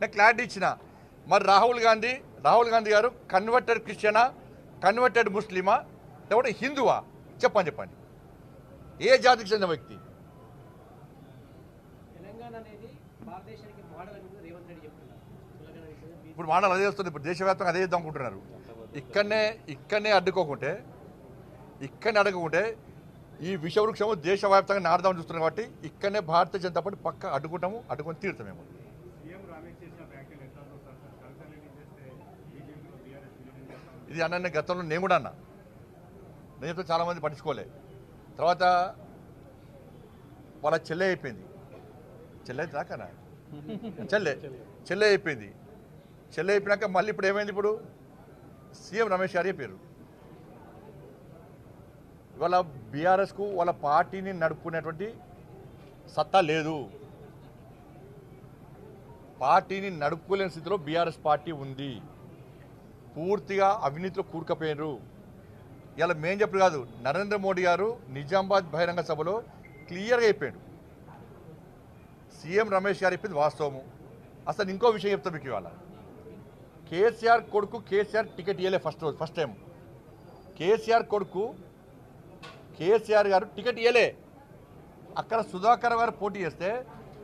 నేను క్లారిటీ ఇచ్చిన. మరి రాహుల్ గాంధీ రాహుల్ గాంధీ గారు కన్వర్టెడ్ క్రిస్టియనా కన్వర్టెడ్ ముస్లిమా లేకపోతే హిందువా? చెప్పండి చెప్పండి. ఏ జాతికి చెందిన వ్యక్తి? ఇప్పుడు మాటలు అదే వస్తుంది. ఇప్పుడు దేశవ్యాప్తంగా అదే చేద్దాం అనుకుంటున్నారు. ఇక్కడనే ఇక్కడనే అడ్డుకోకుంటే ఇక్కడనే అడ్డుకోకుంటే ఈ విషవృక్షము దేశవ్యాప్తంగా నాడదామని చూస్తున్నాం కాబట్టి ఇక్కడనే భారతీయ జనతా పార్టీ పక్క అడ్డుకుంటాము అడ్డుకొని తీరుతామేమో సీఎం రమేష్ చేసిన వ్యాఖ్యలు ఎట్లా చూస్తారు సార్ కవితలేని చేస్తే బీజేపీలో బీఆర్ఎస్ విలీనం చేస్తాం ఇది అన్న గతంలో నేను కూడా అన్నా. నేను చెప్తే చాలామంది పట్టించుకోలే. తర్వాత వాళ్ళ చెల్లె అయిపోయింది. చెల్లె దాకానా? చెల్లె. చెల్లె అయిపోయింది. చెల్లె అయిపోయినాక మళ్ళీ ఇప్పుడు ఏమైంది ఇప్పుడు? సీఎం రమేష్ గారి పేరు. ఇవాళ బీఆర్ఎస్కు వాళ్ళ పార్టీని నడుపుకునేటువంటి సత్తా లేదు. పార్టీని నడుపుకోలేని స్థితిలో బీఆర్ఎస్ పార్టీ ఉంది. పూర్తిగా అవినీతిలో కూరుకపోయినారు. ఇలా మేం చెప్పడు కాదు నరేంద్ర మోడీ గారు నిజామాబాద్ బహిరంగ సభలో క్లియర్గా అయిపోయాడు సీఎం రమేష్ గారు చెప్పింది వాస్తవము. అసలు ఇంకో విషయం చెప్తా మీకు ఇవాళ. కేసీఆర్ కొడుకు కేసీఆర్ టికెట్ ఇవ్వలే ఫస్ట్ రోజు ఫస్ట్ టైం. కేసీఆర్ కొడుకు కేసీఆర్ గారు టికెట్ ఇవ్వలే అక్కడ సుధాకర్ గారు పోటీ చేస్తే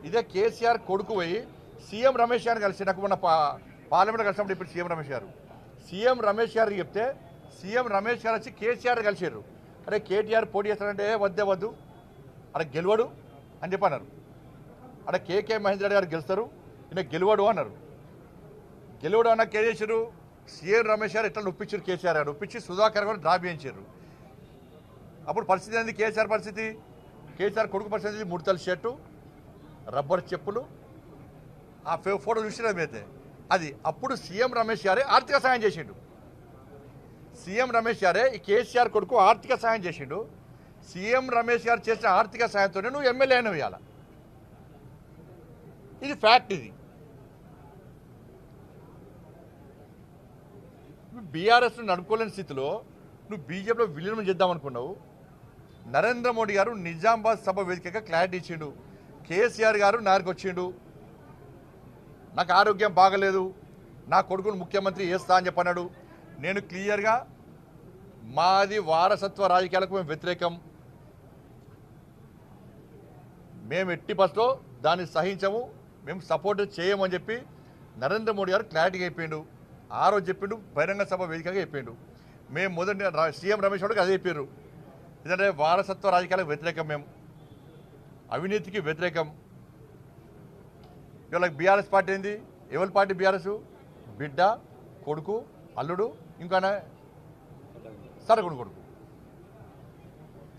ఇదే కేసీఆర్ కొడుకు పోయి సీఎం రమేష్ గారిని కలిసి నాకు మొన్న పా పార్లమెంట్ కలిసినప్పుడు ఇప్పుడు సీఎం రమేష్ గారు. సీఎం రమేష్ గారికి చెప్తే సీఎం రమేష్ గారు వచ్చి కేసీఆర్ కలిసారు అరే కేటీఆర్ పోటీ చేస్తారంటే వద్దే వద్దు. అక్కడ గెలవడు అని చెప్పన్నారు అక్కడ కేకే మహేంద్ర గారు గెలుస్తారు ఈయన గెలవడు అన్నారు. గెలవడు అన్న కే చేశారు సీఎం రమేష్ గారు ఎట్లా నొప్పించారు కేసీఆర్ గారు? నొప్పించి సుధాకర్ గారు డ్రా చేయించారు అప్పుడు పరిస్థితి ఏంది కేసీఆర్ పరిస్థితి? కేసీఆర్ కొడుకు పరిస్థితి ముడతల షర్టు రబ్బర్ చెప్పులు. ఆ ఫే- ఫోటో చూసినా మీతే అది అప్పుడు సీఎం రమేష్ గారే ఆర్థిక సాయం చేసిండు. సీఎం రమేష్ గారే ఈ కేసీఆర్ కొడుకు ఆర్థిక సాయం చేసిండు. సీఎం రమేష్ గారు చేసిన ఆర్థిక సాయంతోనే నువ్వు ఎమ్మెల్యే అయినవి ఇవాళ. ఇది ఫ్యాక్ట్ ఇది. బీఆర్ఎస్ నడుపుకోలేని స్థితిలో నువ్వు బీజేపీలో విలీనం చేద్దాం అనుకున్నావు. నరేంద్ర మోడీ గారు నిజామాబాద్ సభ వేదికగా క్లారిటీ ఇచ్చిండు. కేసీఆర్ గారు నారికి వచ్చిండు. నాకు ఆరోగ్యం బాగలేదు నా కొడుకును ముఖ్యమంత్రి చేస్తా అని చెప్పన్నాడు. నేను క్లియర్గా మాది వారసత్వ రాజకీయాలకు మేము వ్యతిరేకం. మేము ఎట్టి బస్లో దాన్ని సహించము మేము సపోర్ట్ చేయమని చెప్పి నరేంద్ర మోడీ గారు క్లారిటీగా చెప్పిండు. ఆ రోజు చెప్పిండు బహిరంగ సభ వేదికగా చెప్పిండు. మేము మొదటి సీఎం రమేష్ గారికి అదే చెప్పారు ఎందుకంటే వారసత్వ రాజకీయాలకు వ్యతిరేకం మేము. అవినీతికి వ్యతిరేకం. ఇవాళ బీఆర్ఎస్ పార్టీ ఏంది? ఎవరి పార్టీ బీఆర్ఎస్? బిడ్డ కొడుకు అల్లుడు ఇంకా సరగుడు కొడుకు.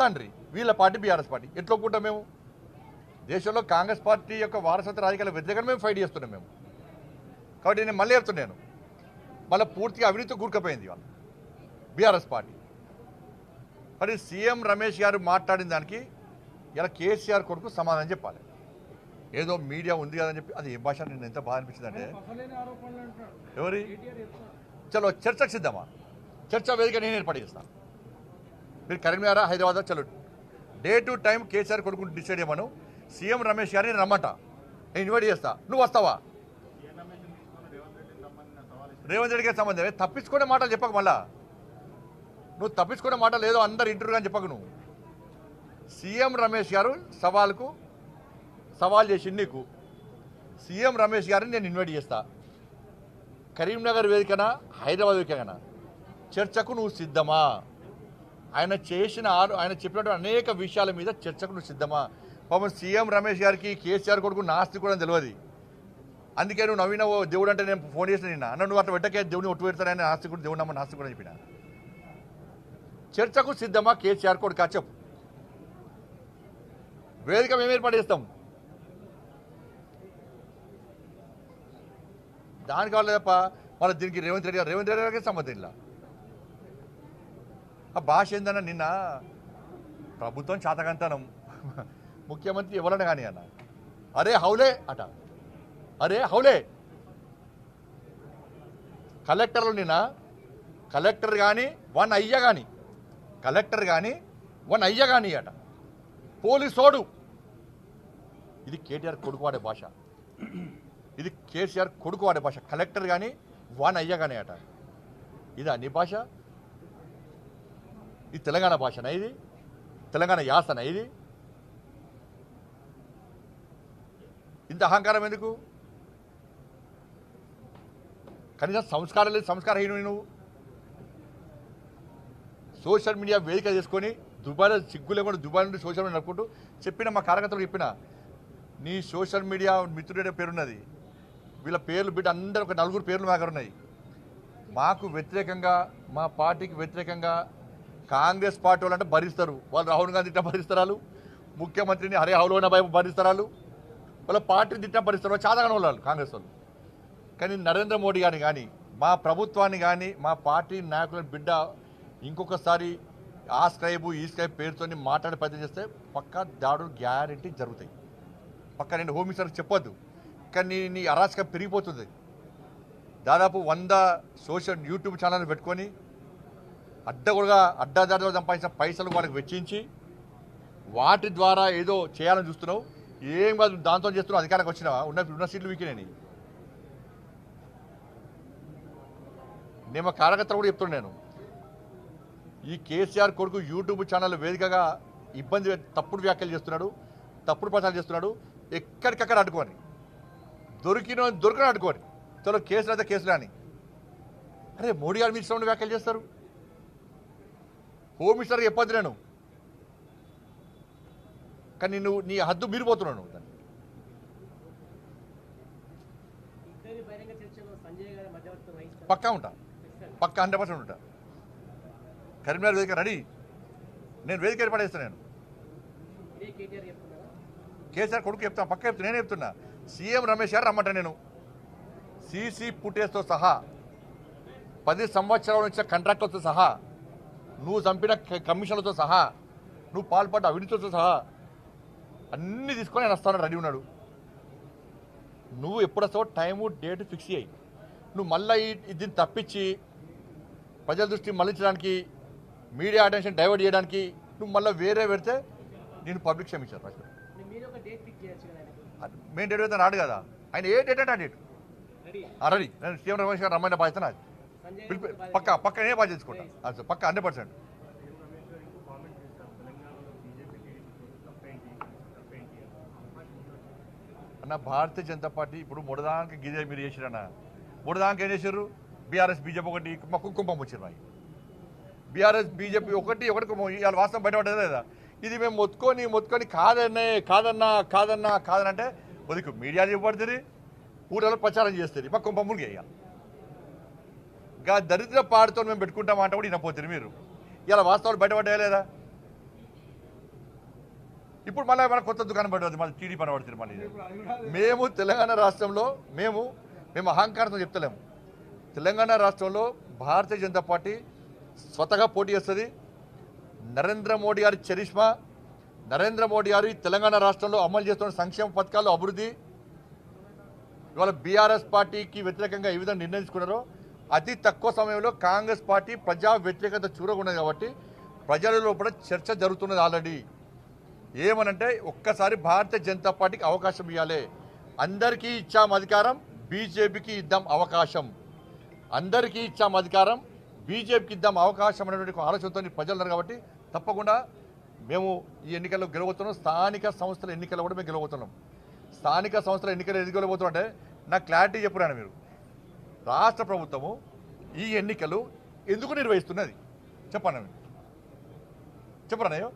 తండ్రి వీళ్ళ పార్టీ బీఆర్ఎస్ పార్టీ. ఎట్లా ఒప్పుకుంటాం మేము? దేశంలో కాంగ్రెస్ పార్టీ యొక్క వారసత్వ రాజకీయాల వ్యతిరేకంగా మేము ఫైట్ చేస్తున్నాం మేము. కాబట్టి నేను మళ్ళీ చెప్తున్నాను మళ్ళీ పూర్తిగా అవినీతి కూరుకపోయింది వాళ్ళు బీఆర్ఎస్ పార్టీ. మరి సీఎం రమేష్ గారు మాట్లాడిన దానికి ఇలా కేసీఆర్ కొడుకు సమాధానం చెప్పాలి. ఏదో మీడియా ఉంది కదని చెప్పి అది ఏ భాష నేను ఎంత బాధ అనిపించింది అంటే ఎవరి? చలో చర్చకు సిద్ధమా? చర్చ వేదిక నేను ఏర్పాటు చేస్తాను మీరు కరీంనగర్ హైదరాబాద్? చలో డే టు టైం కేసీఆర్ కొడుకు డిసైడ్ చేయమను. సీఎం రమేష్ గారిని రమ్మంట. నేను ఇన్వైట్ చేస్తా. నువ్వు వస్తావా? రేవంత్ రెడ్డి గారి సంబంధమే తప్పించుకునే మాటలు చెప్పక మళ్ళా. నువ్వు తప్పించుకునే మాటలు ఏదో అందరు ఇంటర్వ్యూ అని చెప్పకు నువ్వు. సీఎం రమేష్ గారు సవాల్కు సవాల్ చేసింది నీకు. సీఎం రమేష్ గారిని నేను ఇన్వైట్ చేస్తా. కరీంనగర్ వేదికన హైదరాబాద్ వేదికన చర్చకు నువ్వు సిద్ధమా? ఆయన చేసిన ఆరు ఆయన చెప్పినటువంటి అనేక విషయాల మీద చర్చకు నువ్వు సిద్ధమా? పాపం సీఎం రమేష్ గారికి కేసీఆర్ కొడుకు నాస్తి కూడా తెలియదు అందుకే నువ్వు నవీన దేవుడు అంటే నేను ఫోన్ చేసిన నిన్న. అన్న నువ్వు అట్లా పెట్టకే దేవుడిని ఒట్టు పెడతానని నాస్తికుడు దేవుడు నమ్మ నాస్తి కూడా చెప్పిన? చర్చకు సిద్ధమా? కేసీఆర్ కొడుకు? చెప్పు. వేదిక మేము ఏర్పాటు చేస్తాం. దానికి కావాలి తప్ప మళ్ళీ దీనికి రేవంత్ రెడ్డి గారు రేవంత్ రెడ్డి గారికి సంబంధం ఇలా. ఆ భాష ఏందన్న నిన్న? ప్రభుత్వం చాతకంతనం. ముఖ్యమంత్రి ఎవరన్నా కానీ అన్న. అరే హౌలే అట. అరే హౌలే. కలెక్టర్లు నిన్న కలెక్టర్ కానీ వన్ అయ్య కానీ కలెక్టర్ కానీ వన్ అయ్య కానీ అట. పోలీసోడు. ఇది కేటీఆర్ కొడుకువాడే భాష. ఇది కేసీఆర్ కొడుకు వాడే భాష. కలెక్టర్ కానీ వాన్ అయ్యా కానీ అట. ఇది అన్ని భాష. ఇది తెలంగాణ భాషనా ఇది? తెలంగాణ యాసనా ఇది? ఇంత అహంకారం ఎందుకు? కనీసం సంస్కారం లేదు సంస్కారహీనుడు నువ్వు. సోషల్ మీడియా వేదిక చేసుకొని దుబాయ్లో సిగ్గు లేకుండా దుబాయ్ నుండి సోషల్ మీడియా నడుపుకుంటూ చెప్పిన మా కార్యకర్తలు చెప్పిన నీ సోషల్ మీడియా మిత్రుడే పేరున్నది. వీళ్ళ పేర్లు బిడ్డ అందరూ ఒక నలుగురు పేర్లు మాకు ఉన్నాయి. మాకు వ్యతిరేకంగా మా పార్టీకి వ్యతిరేకంగా కాంగ్రెస్ పార్టీ వాళ్ళు అంటే భరిస్తారు. వాళ్ళు రాహుల్ గాంధీ తిట్టిన భరిస్తారు ముఖ్యమంత్రిని హరే హౌలోన భయం భరిస్తారు వాళ్ళ. పార్టీని తిట్టిన భరిస్తారు వాళ్ళు. చాలాగానే వాళ్ళు కాంగ్రెస్ వాళ్ళు. కానీ నరేంద్ర మోడీ గారిని కానీ మా ప్రభుత్వాన్ని కానీ మా పార్టీ నాయకుల బిడ్డ ఇంకొకసారి ఆ స్క్రైబు ఈ స్క్రైబ్ పేరుతోని మాట్లాడే ప్రయత్నం చేస్తే పక్కా దాడులు గ్యారెంటీ జరుగుతాయి. పక్క నేను హోమ్ మినిస్టర్ చెప్పొద్దు. కానీ నీ- నీ అరాచకం పెరిగిపోతుంది. దాదాపు వంద సోషల్ యూట్యూబ్ ఛానల్ పెట్టుకొని అడ్డగొడగా అడ్డాదాడిగా సంపాదించిన పైసలు వాళ్ళకి వెచ్చించి వాటి ద్వారా ఏదో చేయాలని చూస్తున్నావు. ఏం కాదు దాంతో చేస్తున్నావు అధికారానికి వచ్చినావా? ఉన్న ఉన్న సీట్లు వీకినాయి నేను. కార్యకర్తలు కూడా చెప్తున్నాను నేను. ఈ కేసీఆర్ కొడుకు యూట్యూబ్ ఛానల్ వేదికగా ఇబ్బంది తప్పుడు వ్యాఖ్యలు చేస్తున్నాడు తప్పుడు ప్రచారం చేస్తున్నాడు ఎక్కడికక్కడ అడ్డుకోని. దొరికిన దొరికిన అడ్డుకోని చలో కేసులు అయితే కేసులే అని అరే మోడీ గారు మీ ఇష్టం ఉన్న వ్యాఖ్యలు చేస్తారు? హోమ్ మినిస్టర్కి చెప్పొద్దు నేను. కానీ నువ్వు నీ హద్దు మీరిపోతున్నావు నువ్వు దాన్ని. పక్కా ఉంటా. పక్కా హండ్రెడ్ పర్సెంట్ ఉంటా. కరీంనగర్ వేదిక రెడీ. నేను వేదిక నేను. ఇదే కేటీఆర్ చెప్తున్నారా? కేసీఆర్ కొడుకు చెప్తాను. పక్క చెప్తున్నా నేను చెప్తున్నా. సీఎం రమేష్ గారు రమ్మంట నేను. సీసీ పుటేస్తో సహా పది సంవత్సరాల నుంచి కాంట్రాక్టులతో సహా నువ్వు చంపిన కమిషన్లతో సహా నువ్వు పాల్పడ్డ అవినీతితో సహా అన్నీ తీసుకొని ఆయన వస్తాను రెడీ ఉన్నాడు. నువ్వు ఎప్పుడు వస్తావో టైము డేట్ ఫిక్స్ అయ్యి నువ్వు మళ్ళీ దీన్ని తప్పించి ప్రజల దృష్టి మళ్ళించడానికి మీడియా అటెన్షన్ డైవర్ట్ చేయడానికి నువ్వు మళ్ళీ వేరే పెడితే నేను పబ్లిక్ క్షమించాను రాజకీయ మెయిన్ డేట్ అయితే రాడు కదా. ఆయన ఏ డేట్ అంటే ఆ డేట్. రెడీ నేను సీఎం రమేష్ గారు రమ్మని బాధ్యత నాది. పక్క పక్క నేనే బాధ్యత తీసుకుంటా. అది పక్క హండ్రెడ్ పర్సెంట్. అన్న భారతీయ జనతా పార్టీ ఇప్పుడు మూడదానికి గిదే మీరు చేసిరన్న. మూడదానికి ఏం చేశారు బీఆర్ఎస్ బీజేపీ ఒకటి మా కుంకుమం వచ్చారు బీఆర్ఎస్ బీజేపీ ఒకటి ఒకటి కుంభం ఇవాళ వాస్తవం బయటపడేది లేదా? ఇది మేము మొత్తుకొని మొత్తుకొని కాదన్నే కాదన్నా కాదన్నా కాదనంటే వదికు మీడియా చెప్పబడుతుంది ఊళ్ళలో ప్రచారం చేస్తుంది. మా కుంభం మునిగే ఇంకా దరిద్ర పాడుతో మేము పెట్టుకుంటాం అంటే కూడా వినపోతుంది మీరు. ఇలా వాస్తవాలు బయటపడ్డాయా లేదా? ఇప్పుడు మళ్ళీ మన కొత్త దుకాణం పడుతుంది మళ్ళీ టీడీ పని పడుతుంది మళ్ళీ. మేము తెలంగాణ రాష్ట్రంలో మేము మేము అహంకారంతో చెప్తలేము. తెలంగాణ రాష్ట్రంలో భారతీయ జనతా పార్టీ స్వతగా పోటీ చేస్తుంది నరేంద్ర మోడీ గారి చరిష్మా నరేంద్ర మోడీ గారు తెలంగాణ రాష్ట్రంలో అమలు చేస్తున్న సంక్షేమ పథకాలు అభివృద్ధి. ఇవాళ బీఆర్ఎస్ పార్టీకి వ్యతిరేకంగా ఏ విధంగా నిర్ణయించుకున్నారో అతి తక్కువ సమయంలో కాంగ్రెస్ పార్టీ ప్రజా వ్యతిరేకత చూడకుండా కాబట్టి ప్రజల లోపల చర్చ జరుగుతున్నది ఆల్రెడీ. ఏమనంటే ఒక్కసారి భారతీయ జనతా పార్టీకి అవకాశం ఇవ్వాలి అందరికీ ఇచ్చాం అధికారం బీజేపీకి ఇద్దాం అవకాశం. అందరికీ ఇచ్చాం అధికారం బీజేపీకి ఇద్దాం అవకాశం అనేటువంటి ఆలోచనతో ప్రజలు ఉన్నారు కాబట్టి తప్పకుండా మేము ఈ ఎన్నికల్లో గెలవుతున్నాం స్థానిక సంస్థల ఎన్నికల్లో కూడా మేము గెలవుతున్నాం స్థానిక సంస్థల ఎన్నికలు ఎందుకు గెలవబోతున్నాం అంటే నాకు క్లారిటీ చెప్పురాను మీరు. రాష్ట్ర ప్రభుత్వము ఈ ఎన్నికలు ఎందుకు నిర్వహిస్తున్నది? చెప్పండి మీరు? చెప్పరానయ్యో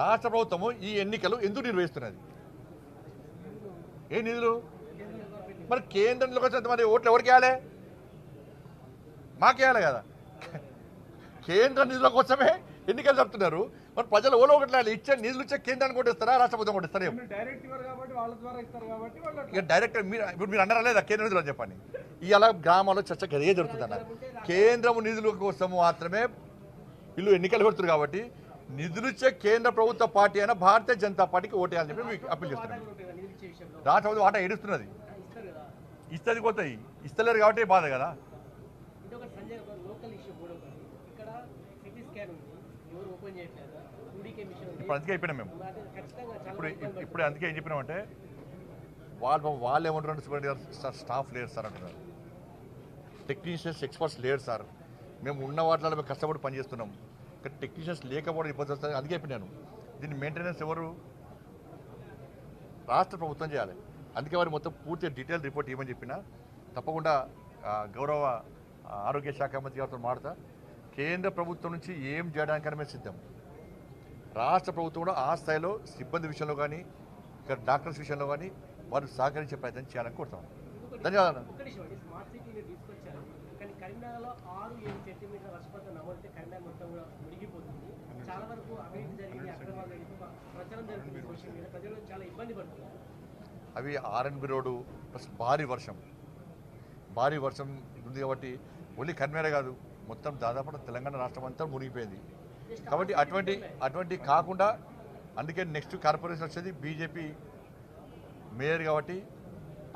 రాష్ట్ర ప్రభుత్వము ఈ ఎన్నికలు ఎందుకు నిర్వహిస్తున్నది? ఏ నిధులు? మరి కేంద్రంలోకి వచ్చినంత మరి ఓట్లు ఎవరికి వేయాలి? మాకేయాలి కదా. కేంద్ర నిధుల కోసమే ఎన్నికలు జరుపుతున్నారు. మరి ప్రజలు ఓలో ఒకటి. ఇచ్చే నిధులు ఇచ్చే కేంద్రానికి కొట్టిస్తారా రాష్ట్ర ప్రభుత్వం కొట్టిస్తారా ఇస్తారు అట్లా ఇక డైరెక్ట్ మీరు ఇప్పుడు మీరు అన్నారా లేదా? కేంద్ర నిధులు అని చెప్పండి. ఇవాళ గ్రామాల్లో చర్చ అదే జరుగుతుందన్న. కేంద్రం నిధుల కోసం మాత్రమే వీళ్ళు ఎన్నికలు పెడుతున్నారు కాబట్టి నిధులు ఇచ్చే కేంద్ర ప్రభుత్వ పార్టీ అయినా భారతీయ జనతా పార్టీకి ఓటేయాలని చెప్పి మీకు అప్పీల్ చేస్తున్నాను విషయంలో. రాష్ట్ర ప్రభుత్వం ఆట ఏడుస్తున్నది. ఇస్తారు ఇస్తుంది పోతాయి. ఇస్తలేరు కాబట్టి బాధ కదా ఇది ఒక సంజయ్ ఒక లోకల్ ఇష్యూ కూడా ఒకటి ఇక్కడ సిటీ స్కాన్ ఉంది ఎవరు ఓపెన్ చేయట్లేదు టూడీకే మిషన్ ఉంది ఇప్పుడు అందుకే అయిపోయినాం మేము. ఇప్పుడు ఇప్పుడు అందుకే ఏం చెప్పినామంటే వాళ్ళు వాళ్ళు ఏమంటారు చూడండి సార్ స్టాఫ్ లేరు సార్ అంటున్నారు. టెక్నీషియన్స్ ఎక్స్పర్ట్స్ లేరు సార్. మేము ఉన్న వాటిలో మేము కష్టపడి పనిచేస్తున్నాం కానీ టెక్నీషియన్స్ లేకపోవడం ఇబ్బంది వస్తుంది. అందుకే చెప్పినాను దీన్ని మెయింటెనెన్స్ ఎవరు? రాష్ట్ర ప్రభుత్వం చేయాలి. అందుకే వారు మొత్తం పూర్తి డీటెయిల్ రిపోర్ట్ ఇవ్వమని చెప్పిన తప్పకుండా గౌరవ ఆరోగ్య శాఖ మంత్రి గారితో మాడతా కేంద్ర ప్రభుత్వం నుంచి ఏం చేయడానికైనా సిద్ధం. రాష్ట్ర ప్రభుత్వం కూడా ఆ స్థాయిలో సిబ్బంది విషయంలో కానీ ఇక్కడ డాక్టర్స్ విషయంలో కానీ వారు సహకరించే ప్రయత్నం చేయాలని కోరుతాం. ధన్యవాదాలు. అవి ఆర్ఎన్బి రోడ్డు ప్లస్ భారీ వర్షం. భారీ వర్షం ఉంది కాబట్టి ఓన్లీ కర్మేరే కాదు మొత్తం దాదాపు తెలంగాణ రాష్ట్రం అంతా మునిగిపోయింది. కాబట్టి అటువంటి అటువంటి కాకుండా అందుకే నెక్స్ట్ కార్పొరేషన్ వచ్చేది బీజేపీ మేయర్ కాబట్టి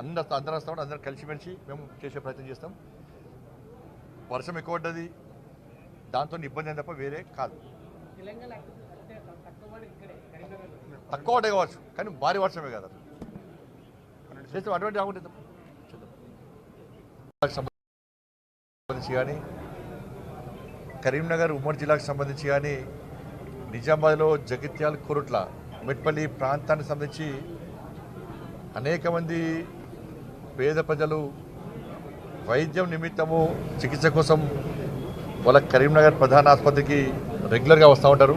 అందరు అందరూ వస్తాం అందరం కలిసిమెలిసి మేము చేసే ప్రయత్నం చేస్తాం. వర్షం ఎక్కువ పడ్డది. దాంతో ఇబ్బంది అయిన తప్ప వేరే కాదు. తక్కువ వాడు కావచ్చు కానీ భారీ వర్షమే కదా. చేస్తాం అటువంటి కాకుండా సంబంధించి కానీ కరీంనగర్ ఉమ్మడి జిల్లాకు సంబంధించి కానీ నిజామాబాద్లో జగిత్యాల కొరుట్ల మెట్పల్లి ప్రాంతానికి సంబంధించి అనేక మంది పేద ప్రజలు వైద్యం నిమిత్తము చికిత్స కోసం వాళ్ళ కరీంనగర్ ప్రధాన ఆసుపత్రికి రెగ్యులర్గా వస్తూ ఉంటారు.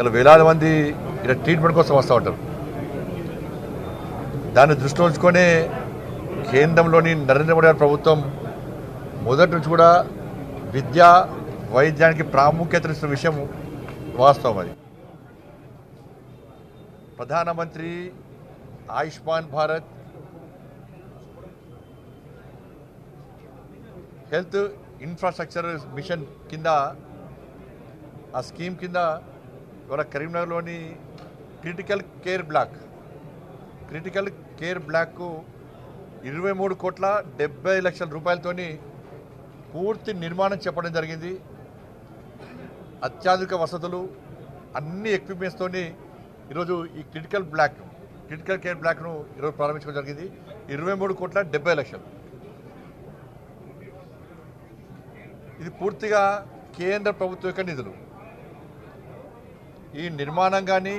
ఇలా వేలాది మంది ఇలా ట్రీట్మెంట్ కోసం వస్తూ ఉంటారు. దాన్ని దృష్టిలో ఉంచుకొని కేంద్రంలోని నరేంద్ర మోడీ గారి ప్రభుత్వం మొదటి నుంచి కూడా విద్య వైద్యానికి ప్రాముఖ్యత ఇచ్చిన విషయం వాస్తవం అది. Pradhan Mantri Ayushman Bharat health infrastructure mission కింద ఆ స్కీమ్ కింద ఇవాళ కరీంనగర్లోని critical care block critical care బ్లాక్కు ఇరవై మూడు కోట్ల డెబ్బై లక్షల రూపాయలతోని పూర్తి నిర్మాణం చెప్పడం జరిగింది. అత్యాధునిక వసతులు అన్ని ఎక్విప్మెంట్స్తోని ఈరోజు ఈ క్రిటికల్ బ్లాక్ క్రిటికల్ కేర్ బ్లాక్ను ఈరోజు ప్రారంభించడం జరిగింది. ఇరవై మూడు కోట్ల డెబ్బై లక్షలు. ఇది పూర్తిగా కేంద్ర ప్రభుత్వం యొక్క నిధులు. ఈ నిర్మాణం కానీ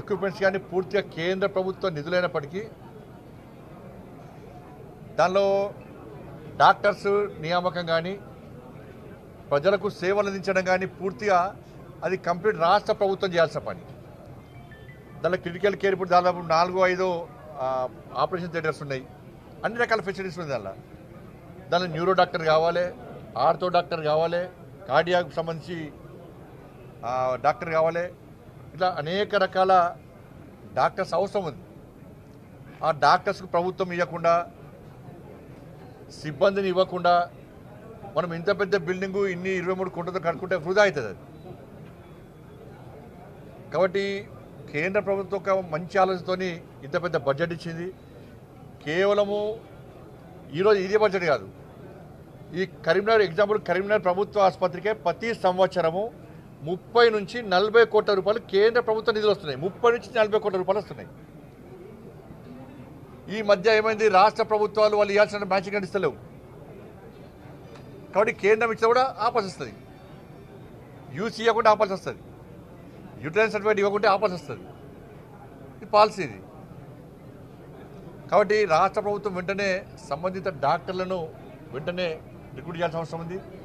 ఎక్విప్మెంట్స్ కానీ పూర్తిగా కేంద్ర ప్రభుత్వ నిధులైనప్పటికీ దానిలో డాక్టర్స్ నియామకం కానీ ప్రజలకు సేవలు అందించడం కానీ పూర్తిగా అది కంప్లీట్ రాష్ట్ర ప్రభుత్వం చేయాల్సిన పని. దానిలో క్రిటికల్ కేర్ ఇప్పుడు దాదాపు నాలుగు ఐదు ఆపరేషన్ థియేటర్స్ ఉన్నాయి. అన్ని రకాల ఫెసిలిటీస్ ఉన్నాయి దానిలో. దానిలో న్యూరో డాక్టర్ కావాలి ఆర్థో డాక్టర్ కావాలి కార్డియాకు సంబంధించి డాక్టర్ కావాలి. ఇట్లా అనేక రకాల డాక్టర్స్ అవసరం ఉంది. ఆ డాక్టర్స్కు ప్రభుత్వం ఇవ్వకుండా సిబ్బందిని ఇవ్వకుండా మనం ఇంత పెద్ద బిల్డింగు ఇన్ని ఇరవై మూడు కోట్లతో కట్టుకుంటే వృధా అవుతుంది అది. కాబట్టి కేంద్ర ప్రభుత్వం ఒక మంచి ఆలోచనతోని ఇంత పెద్ద బడ్జెట్ ఇచ్చింది. కేవలము ఈరోజు ఇదే బడ్జెట్ కాదు. ఈ కరీంనగర్ ఎగ్జాంపుల్ కరీంనగర్ ప్రభుత్వ ఆసుపత్రికే ప్రతి సంవత్సరము ముప్పై నుంచి నలభై కోట్ల రూపాయలు కేంద్ర ప్రభుత్వ నిధులు వస్తున్నాయి. ముప్పై నుంచి నలభై కోట్ల రూపాయలు వస్తున్నాయి. ఈ మధ్య ఏమైంది? రాష్ట్ర ప్రభుత్వాలు వాళ్ళు ఇవ్వాల్సిన మ్యాచింగ్ అందిస్తలేవు కాబట్టి కేంద్రం ఇచ్చినా కూడా ఆపాల్సి వస్తుంది. యూసీ ఇవ్వకుండా ఆపాల్సి వస్తుంది. యూటిలైన్ సర్టిఫికేట్ ఇవ్వకుంటే ఆపాల్సి వస్తుంది. ఇది పాలసీ ఇది. కాబట్టి రాష్ట్ర ప్రభుత్వం వెంటనే సంబంధిత డాక్టర్లను వెంటనే రిక్రూట్ చేయాల్సిన అవసరం ఉంది.